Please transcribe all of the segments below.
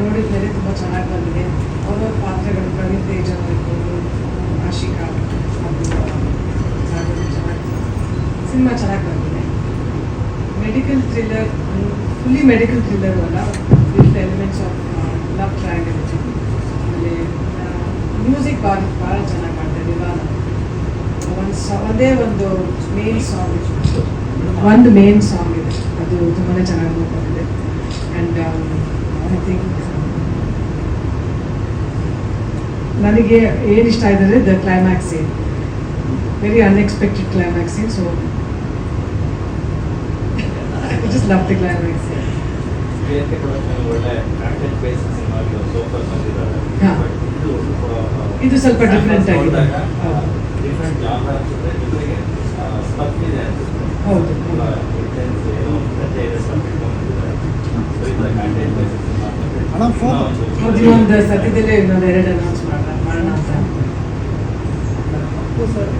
ನೋಡಿದ್ಮೇಲೆ ತುಂಬ ಚೆನ್ನಾಗಿ ಬಂದಿದೆ. ಅವರವ್ರ ಪಾತ್ರಗಳು ಪ್ರವೀಣ್ ತೇಜ್ ಆಗಿರ್ಬೋದು ಆಶಿಕಾ ಅದು ಚೆನ್ನಾಗಿ ಸಿನಿಮಾ ಚೆನ್ನಾಗಿ ಬಂದಿದೆ. Medical thriller fully medical thriller ಅಲ್ಲ with elements of love triangle ಆಮೇಲೆ ಮ್ಯೂಸಿಕ್ ಭಾಳ ಭಾಳ ಚೆನ್ನಾಗಿ ಮಾಡ್ತಾರೆ ಇದ್ದೀವಿ ಒಂದು ಸ, ಒಂದೇ ಒಂದು ಮೇನ್ ಸಾಂಗ್ ಒಂದು ಮೇನ್ ಸಾಂಗ್ ಇದೆ. ಅದು ತುಂಬಾ ಚೆನ್ನಾಗಿ ನೋಡ್ಕೊಂಡಿದೆ ಆ್ಯಂಡ್ ಥಿಂಕ್ ನನಗೆ ಏನು ಇಷ್ಟ ಆಯ್ತಂದರೆ the climax scene very unexpected climax scene so just love the climax scene ಇದು ಸ್ವಲ್ಪ ಡಿಫ್ರೆಂಟ್ ಆಗಿದೆ. ಹೌದು. ಡಿಫ್ರೆಂಟ್ ಜಾಬ್ ಅನ್ಸುತ್ತೆ ಜೊತೆಗೆ ಸ್ಟಫ್ ಇದೆ ಅನ್ಸುತ್ತೆ ಹೌದು. ತುಂಬ intense ಏನೋ ಒಂದು ಕಥೆ ಇದೆ stuff ಇಟ್ಕೊಂಡಿದ್ದಾರೆ. So ಇದು content based ಇನ್ನೊಂದು ಸದ್ಯದಲ್ಲೇ ಇನ್ನೊಂದು ಎರಡು ಅನೌನ್ಸ್ ಮಾಡೋಣ ಮಾಡೋಣ ಅಂತ. ಅಪ್ಪು ಸರ್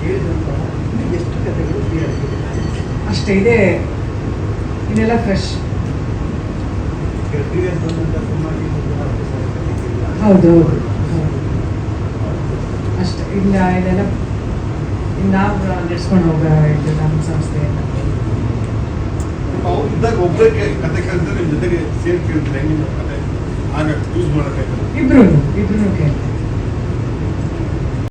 ಕೇಳಿದಂತ ಎಷ್ಟು ಕಥೆಗಳು ಅಷ್ಟೇ ಇದೆ. ಇನ್ನೆಲ್ಲ ಫ್ರೆಶ್ ಹೌದು ಹೌದು ಹೌದು. ಅಷ್ಟೇ ಇಲ್ಲ ಇದೆಲ್ಲ ಇನ್ನು ನಾವು ನಡೆಸ್ಕೊಂಡು ಹೋಗ ಇದು ನಮ್ಮ ಸಂಸ್ಥೆಯನ್ನು ಅವ್ರು ಇದ್ದಾಗ ಒಬ್ಬರೇ ಕತೆ ಕೇಳಿದ್ರೆ ನಿಮ್ಮ ಜೊತೆಗೆ ಸೇರಿ ಕೇಳಿದ್ರೆ ಹೆಂಗೆ ಕತೆ. ಯೂಸ್ ಮಾಡೋಕೆ ಇಬ್ರು ಇಬ್ರು ಕೇಳ್ತೀವಿ